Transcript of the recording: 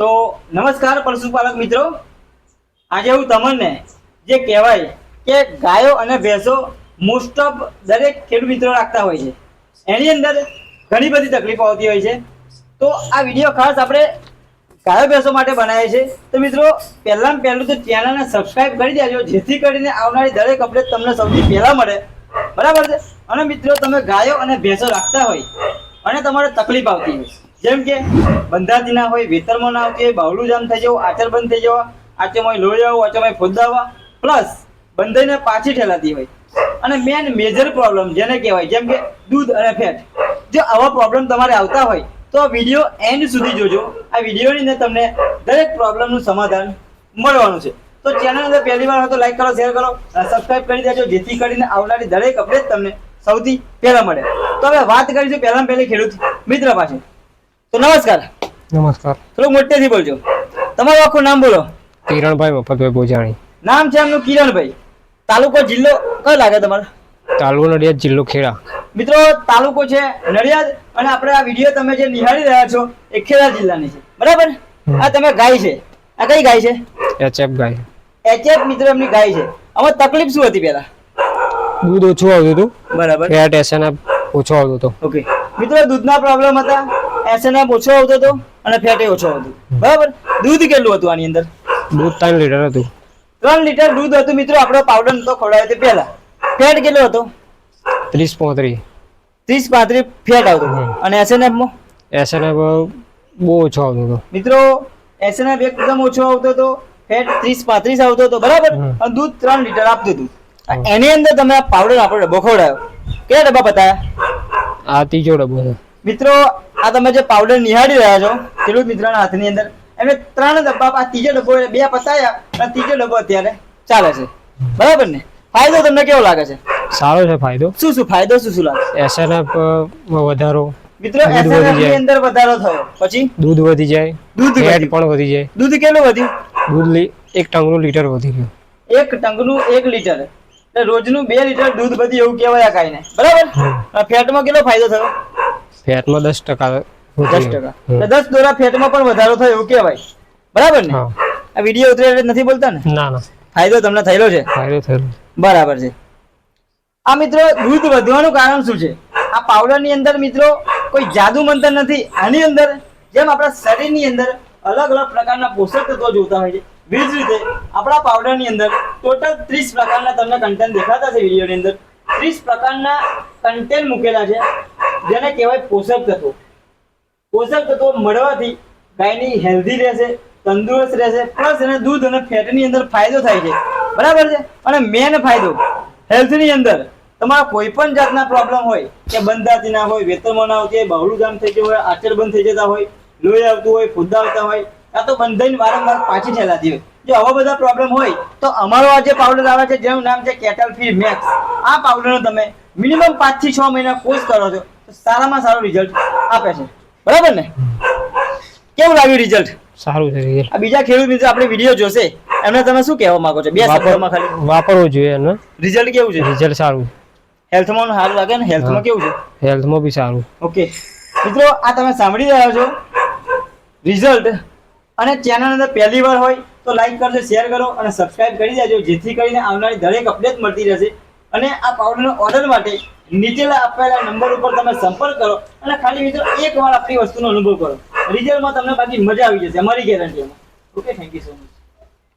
તો નમસ્કાર પશુપાલક મિત્રો. આજે હું તમને જે કહેવાય કે ગાયો અને ભેંસો મોસ્ટ ઓફ દરેક ખેડૂત મિત્રો રાખતા હોય છે. એની અંદર ઘણી બધી તકલીફો આવતી હોય છે. તો આ વીડિયો ખાસ આપણે ગાયો ભેંસો માટે બનાવ્યો છે તો મિત્રો, પહેલાં પહેલું તો ચેનલને સબસ્ક્રાઈબ કરી દેજો, જેથી કરીને આવનારી દરેક અપડેટ તમને સૌથી પહેલાં મળે. બરાબર છે? અને મિત્રો, તમે ગાયો અને ભેંસો રાખતા હોય અને તમારે તકલીફ આવતી હોય જેમ કે બંધાતી ના હોય વેતરમાં ના આવતી હોય બાવલું જામ થઈ જવું આચર બંધ થઈ જવા આચેમાં લોહી આવું આચેમાં ફોદાવા પ્લસ બંધાઈને પાછી ઠેલાતી હોય. અને મેન મેજર પ્રોબ્લેમ જેને કહેવાય, જેમ કે દૂધ અને ફેટ. જો આવા પ્રોબ્લેમ તમારે આવતા હોય, તો આ વીડિયો એન્ડ સુધી જોજો. આ વિડીયોની અંદર તમને દરેક પ્રોબ્લેમનું સમાધાન મળવાનું છે. તો ચેનલ અંદર પહેલી વાર હોય તો લાઈક કરો શેર કરો સબસ્ક્રાઇબ કરી દેજો, જેથી કરીને આવનારી દરેક અપડેટ તમને સૌથી પહેલા મળે. તો હવે વાત કરીશું પહેલા પહેલી ખેડૂત મિત્ર પાસે. તો નમસ્કાર. નમસ્કાર. થોડું મોટેથી બોલજો. તમારું આખું નામ બોલો. કિરણભાઈ મફતભાઈ બોજાણી. નામ છે એમનું કિરણભાઈ. તાલુકો જિલ્લો કયો લાગે તમારો? તાલુકો નડિયાદ જિલ્લો ખેડા. મિત્રો તાલુકો છે નડિયાદ અને આપણે આ વીડિયો તમે જે નિહાળી રહ્યા છો એ ખેડા જિલ્લાની છે. બરાબર? આ તમે ગાય છે. આ કઈ ગાય છે? એચએફ ગાય. એચએફ મિત્રો એમની ગાય છે. આમાં તકલીફ શું હતી પહેલા? દૂધ ઓછું આવતું હતું. બરાબર. ફેટ એસએનએફ ઓછો આવતો હતો. ઓકે મિત્રો દૂધના પ્રોબ્લેમ હતા. એસએનએફ ઓછો આવતો હતો અને ફેટ ઓછો હતો બરાબર? દૂધ કેટલું હતું આની અંદર? દૂધ ત્રણ લીટર હતું. ત્રણ લીટર દૂધ હતું મિત્રો આપણો પાવડર નતો ખવડાવ્યો તે પહેલા. ફેટ કેટલો હતો? ત્રીસ પોત્રીસ. ત્રીસ પાંત્રીસ ફેટ આવતો હતો. અને એસએનએફમાં એસએનએફ બહુ ઓછો આવતો હતો. મિત્રો એસએનએફ એકદમ ઓછો આવતો હતો ફેટ ત્રીસ પાંત્રીસ આવતો હતો બરાબર? અને દૂધ ત્રણ લીટર આપતું હતું. એની અંદર તમે આ પાવડર આપણો ડબ્બો ખવડાવ્યો. કેટલા ડબ્બા બતાવ્યા આ ત્રીજો ડબ્બો મિત્રો આ તમે જે પાવડર નિહાળી રહ્યા છો ખેડૂત મિત્રના હાથની અંદર એમને ત્રણ ડબ્બા આ ત્રીજો ડબ્બો બે પતાયા અને ત્રીજો ડબ્બો અત્યારે ચાલે છે. બરાબર ને? ફાયદો તમને કેવો લાગે છે? સારો છે ફાયદો. શું શું ફાયદો શું શું લાગે? એસએનએફ વધારો. મિત્રો એસએનએફની અંદર વધારો થયો. પછી? દૂધ વધી જાય. દૂધ ફેટ પણ વધી જાય. દૂધ કેટલું વધ્યું? દૂધ એક ટંગનું લીટર વધી ગયું. એક ટંગનું એક લીટર. એટલે રોજનું બે લીટર દૂધ વધી એવું કહેવાય આ ગાયને. બરાબર. ફેટમાં કેટલો ફાયદો થયો? ફેટમાં દસ ટકા દસ ટકા. દસ દોરા ફેટમાં પણ વધારો થયો એવું કહેવાય. બરાબર ને? આ વીડિયો ઉતરે એટલે નથી બોલતા ને? ના ના. ફાયદો તમને થયેલો છે? ફાયદો થયેલો. બરાબર છે. આ મિત્રો દૂધ વધવાનું કારણ શું છે? આ પાવડરની અંદર મિત્રો કોઈ જાદુ મંતર નથી. આની અંદર જેમ આપણા શરીરની અંદર અલગ અલગ પ્રકારના પોષક તત્વો જોતા હોય છે. બીજ રીતે આપણા પાવડરની અંદર ટોટલ ત્રીસ પ્રકારના તમને કન્ટેન્ટ દેખાતા છે વિડીયોની અંદર. ત્રીસ પ્રકારના કન્ટેન્ટ મૂકેલા છે. જેને કહેવાય પોષક તત્વો. પોષક તત્વો મળવાથી ગાયની હેલ્ધી રહેશે, તંદુરસ્ત રહેશે, પ્લસ એને દૂધ અને ફેટની અંદર ફાયદો થાય છે. બરાબર છે? અને મેન ફાયદો હેલ્થની અંદર તમારા કોઈ પણ જાતના પ્રોબ્લેમ હોય, કે બંધાતી ના હોય વેતરમાં ના હોય બહુડું ગામ થઈ ગયું હોય, આચર બંધ થઈ જતા હોય, લોહી આવતું હોય ફુદ્દા આવતા હોય કાં તો બંધાઈને વારંવાર પાછી ઠેલાતી હોય. જો આવા બધા પ્રોબ્લેમ હોય, તો અમારો આ જે પાવડર આવે છે, જેનું નામ છે કેટલ ફી મેક્સ આ પાવડરનો તમે મિનિમમ પાંચથી છ મહિના કોર્સ કરો છો. સારામાં સારું રિઝલ્ટ આપે છે. બરાબર ને? કેવું લાગ્યું રિઝલ્ટ સારું છે રિઝલ્ટ આ બીજા ખેડૂત મિત્રો આપણે વીડિયો જોશે. એમને તમે શું કહેવા માંગો છો? બે શબ્દોમાં ખાલી. વાપરવું જોઈએ એનો રિઝલ્ટ કેવું છે? રિઝલ્ટ સારું. હેલ્થમાં સારું લાગે ને? હેલ્થમાં કેવું છે? હેલ્થમાં બી સારું. ઓકે મિત્રો આ તમે સાંભળી રહ્યા છો. રિઝલ્ટ અને ચેનલ અંદર પહેલી વાર હોય તો લાઈક કરજો શેર કરો અને સબસ્ક્રાઇબ કરી દેજો જેથી કરીને આવનારી દરેક અપડેટ મળતી રહેશે. અને આ પાવડરનો ઓર્ડર માટે નીચેલા આપેલા નંબર ઉપર તમે સંપર્ક કરો અને ખાલી મિત્રો એક વાર આપણી વસ્તુનો અનુભવ કરો. રિઝલ્ટમાં તમને બાકી મજા આવી જશે. અમારી ગેરંટીમાં okay thank you so much